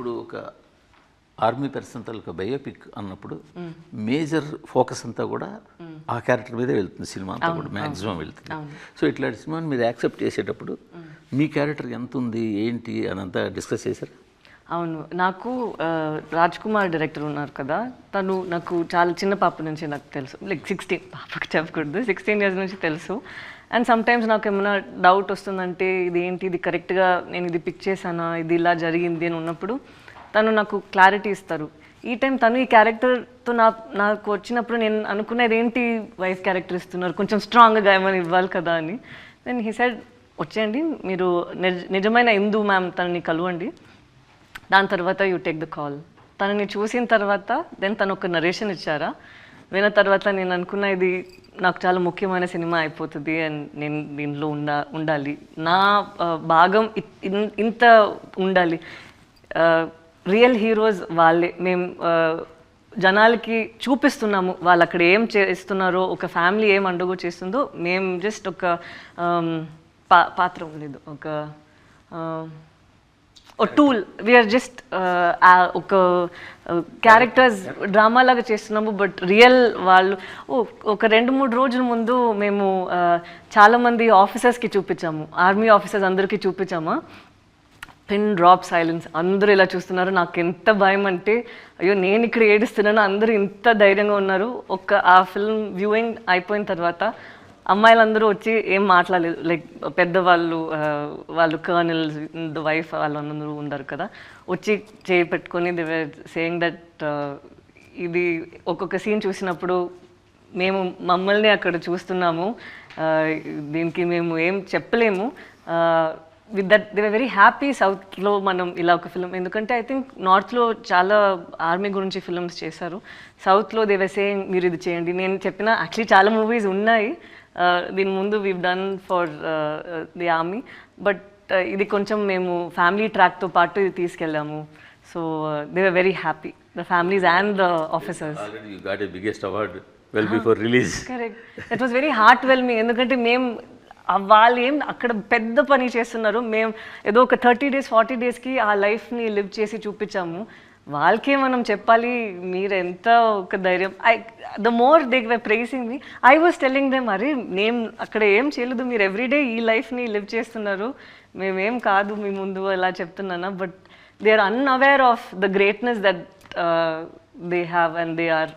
ఇప్పుడు ఒక army person తాలూకా బయోపిక్ అన్నప్పుడు మేజర్ ఫోకస్ అంతా కూడా ఆ క్యారెక్టర్ మీదే వెళ్తుంది సినిమా అంతా కూడా మ్యాక్సిమం వెళ్తుంది. సో ఇట్లాంటి సినిమాని మీరు యాక్సెప్ట్ చేసేటప్పుడు మీ క్యారెక్టర్ ఎంత ఉంది ఏంటి అని అంతా డిస్కస్ చేశారు? అవును. నాకు రాజ్ కుమార్ డైరెక్టర్ ఉన్నారు కదా. తను నాకు చాలా చిన్న పాప నుంచి నాకు తెలుసు. లైక్ సిక్స్టీన్ పాపకి చెప్పకూడదు. సిక్స్టీన్ ఇయర్స్ నుంచి తెలుసు. అండ్ సమ్ టైమ్స్ నాకు ఏమైనా డౌట్ వస్తుందంటే ఇది ఏంటి ఇది కరెక్ట్గా నేను ఇది పిక్ చేశానా? ఇది ఇలా జరిగింది అని ఉన్నప్పుడు తను నాకు క్లారిటీ ఇస్తారు. ఈ టైం తను ఈ క్యారెక్టర్తో నా నాకు వచ్చినప్పుడు నేను అనుకునేది ఏంటి? వైఫ్ క్యారెక్టర్ ఇస్తున్నారు. కొంచెం స్ట్రాంగ్గా ఏమైనా ఇవ్వాలి కదా అని. దెన్ హీ సైడ్ వచ్చేయండి. మీరు నిజ నిజమైన హిందూ మ్యామ్ తనని కలవండి. దాని తర్వాత యూ టేక్ ద కాల్ తనని చూసిన తర్వాత దెన్ తను ఒక నరేషన్ ఇచ్చారా? విన్న తర్వాత నేను అనుకున్న ఇది నాకు చాలా ముఖ్యమైన సినిమా అయిపోతుంది అండ్ నేను దీనిలో ఉండా ఉండాలి. నా భాగం ఇన్- ఇంత ఉండాలి. రియల్ హీరోస్ వాళ్ళే మేము జనాలకి చూపిస్తున్నాము. వాళ్ళు అక్కడ ఏం చేస్తున్నారో ఒక ఫ్యామిలీ ఏం అండగో చేస్తుందో మేము జస్ట్ ఒక పా పాత్ర ఉండేది. ఒక టూల్ వీఆర్ జస్ట్ ఒక uh, క్యారెక్టర్స్ డ్రామా లాగా చేస్తున్నాము బట్ రియల్ వాళ్ళు ఓ ఒక రెండు మూడు రోజుల ముందు మేము uh, చాలామంది ఆఫీసర్స్కి చూపించాము. ఆర్మీ ఆఫీసర్స్ అందరికీ చూపించామా? పిన్ డ్రాప్ సైలెన్స్ అందరూ ఇలా చూస్తున్నారు. నాకు ఎంత భయం అంటే అయ్యో నేను ఇక్కడ ఏడుస్తున్నాను అందరూ ఇంత ధైర్యంగా ఉన్నారు. ఒక్క ఆ ఫిల్మ్ వ్యూయింగ్ అయిపోయిన తర్వాత అమ్మాయిలందరూ వచ్చి ఏం మాట్లాడలేదు. లైక్ పెద్దవాళ్ళు వాళ్ళు వాళ్ళు ద వైఫ్ వాళ్ళందరూ ఉన్నారు కదా. వచ్చి చేయి పెట్టుకొని దే సేయింగ్ దట్ ఇది ఒక్కొక్క సీన్ చూసినప్పుడు మేము మమ్మల్ని అక్కడ చూస్తున్నాము. దీనికి మేము ఏం చెప్పలేము. With that they very happy సౌత్లో మనం ఇలా ఒక ఫిలిం ఎందుకంటే ఐ థింక్ నార్త్లో చాలా ఆర్మీ గురించి ఫిల్మ్స్ చేశారు. సౌత్లో దే మీరు ఇది చేయండి. నేను చెప్పిన యాక్చువల్లీ చాలా మూవీస్ ఉన్నాయి. దీని ముందు we done for the army but ఇది కొంచెం మేము ఫ్యామిలీ ట్రాక్తో పాటు ఇది తీసుకెళ్ళాము. So they were very happy the families and the officers got biggest award well before release correct that was very heart whelming ఎందుకంటే మేము వాళ్ళు ఏం అక్కడ పెద్ద పని చేస్తున్నారు. మేము ఏదో ఒక థర్టీ డేస్ ఫార్టీ డేస్కి ఆ లైఫ్ని లివ్ చేసి చూపించాము. వాళ్ళకే మనం చెప్పాలి మీరు ఎంత ఒక ధైర్యం. I the more they were praising me I was telling them అరే నేను అక్కడ ఏం చేయలేదు. మీరు ఎవ్రీడే ఈ లైఫ్ని లివ్ చేస్తున్నారు. మేమేం కాదు మీ ముందు అలా చెప్తున్నానా? But they are unaware of the greatness that they have and they are